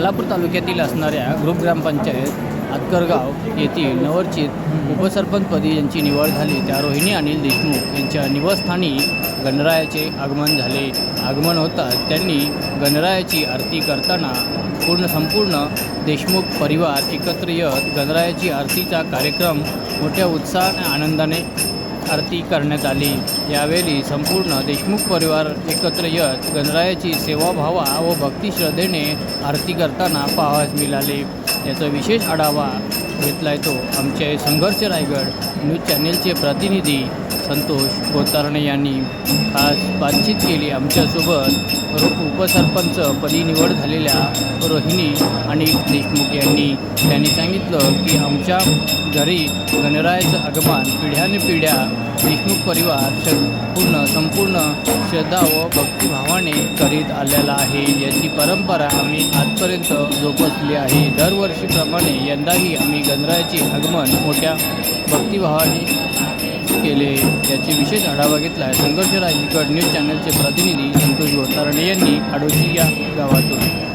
खालापूर तालुक्यातील असणाऱ्या ग्रुप ग्रामपंचायत आतकरगाव येथील नवरचित उपसरपंचपदी यांची निवड झाली. त्या रोहिणी अनिल देशमुख यांच्या निवासस्थानी गणरायाचे आगमन झाले. आगमन होताच त्यांनी गणरायाची आरती करताना पूर्ण संपूर्ण देशमुख परिवार एकत्र येत गणरायाची आरतीचा कार्यक्रम मोठ्या उत्साह आणि आनंदाने आरती करण्यात आली. यावेळी संपूर्ण देशमुख परिवार एकत्र येत गणरायाची सेवाभावा व भक्तिश्रद्धेने आरती करताना पाहावयास मिळाले. याचा विशेष आढावा घेतला येतो आमचे संघर्ष रायगड न्यूज चॅनेलचे प्रतिनिधी संतोष गोतारणे यांनी खास बातचीत केली. आमच्यासोबत रो- उपसरपंच पदी निवड झालेल्या रोहिणी आणि देशमुख यांनी त्यांनी सांगितलं की आमच्या घरी गणरायाचं आगमन पिढ्यानपिढ्या देशमुख परिवार श पूर्ण संपूर्ण श्रद्धा व भक्तिभावाने करीत आलेला आहे. याची परंपरा आम्ही आजपर्यंत जोपासली आहे. दरवर्षीप्रमाणे यंदाही आम्ही गणरायाचे आगमन मोठ्या भक्तिभावाने केले. याचे विशेष आढावा घेतला आहे संघर्ष राजगड न्यूज चॅनलचे प्रतिनिधी संतोष गोतारणे यांनी आडोशी या गावातून.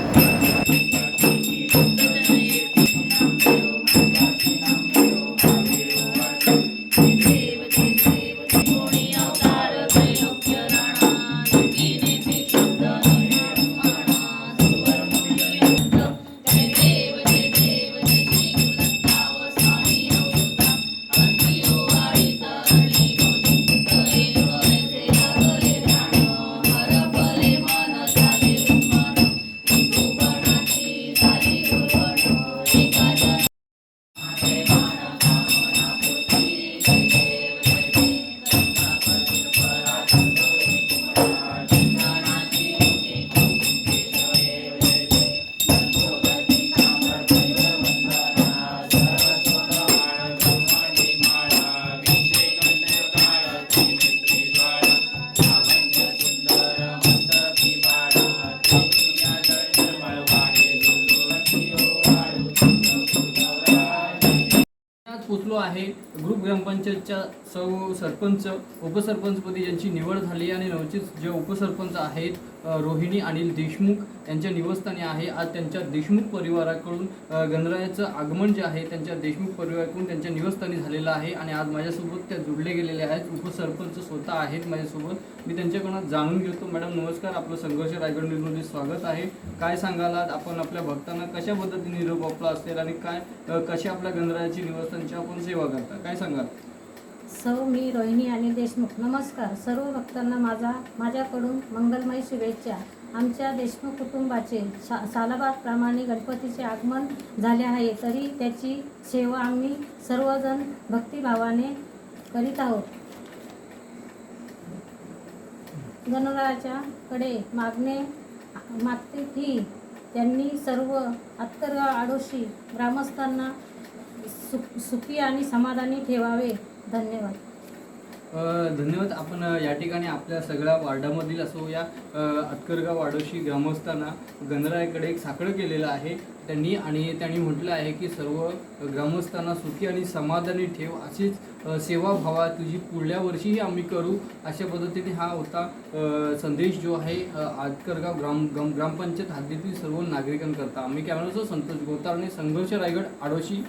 पोचलो आहे. ग्रुप ग्रामपंचायतच्या सर्व सरपंच उपसरपंचपदी यांची निवड झाली आणि नवचित जे उपसरपंच आहेत रोहिणी अनिल देशमुख त्यांच्या निवासस्थानी आहे. आज त्यांच्या देशमुख परिवाराकडून गणरायाचं आगमन जे आहे त्यांच्या देशमुख परिवाराकडून त्यांच्या निवासस्थानी झालेलं आहे आणि आज माझ्यासोबत त्या जुडले गेलेले आहेत. उपसरपंच स्वतः आहेत माझ्यासोबत. मी त्यांच्याकडून जाणून घेतो. मॅडम नमस्कार. आपलं संघर्ष रायगड न्यूजमध्ये स्वागत आहे. काय सांगाल आपण आपल्या भक्तांना कशा पद्धतीने निरोप आपला असेल आणि काय अ, कशी आपल्या गणरायाची निवासस्थानची आपण सेवा करता? काय सांगाल? सौ मी रोहिणी आणि देशमुख नमस्कार. सर्व भक्तांना माझा माझ्याकडून मंगलमय शुभेच्छा. आमच्या देशमुख कुटुंबाचे शा सालाबादप्रमाणे गणपतीचे आगमन झाले आहे. तरी त्याची सेवा आम्ही सर्वजण भक्तिभावाने करीत आहोत. गणरायाच्या मागणे मागते की त्यांनी सर्व अत्तरगाव आडोशी ग्रामस्थांना सुख सुखी आणि समाधानी ठेवावे. धन्यवाद. धन्यवाद. आपण या ठिकाणी आपल्या सगळ्या वार्डामधील असो या अटकरगाव अतकरगाव वाडोशी ग्रामस्थांना गणरायाकडे एक साकडं केलेलं आहे. त्यांनी आणि त्यांनी म्हटलं आहे की सर्व ग्रामस्थांना सुखी आणि समाधानी ठेव. अशीच सेवा सेवाभावा तुझी पुढल्या वर्षीही आम्ही करू. अशा पद्धतीने हा होता संदेश जो आहे आटकरगाव ग्राम ग्राम ग्रामपंचायत हद्दीतील सर्व नागरिकांकरता. आम्ही कॅमेराचा संतोष गोतारणे संघर्ष रायगड आडोशी.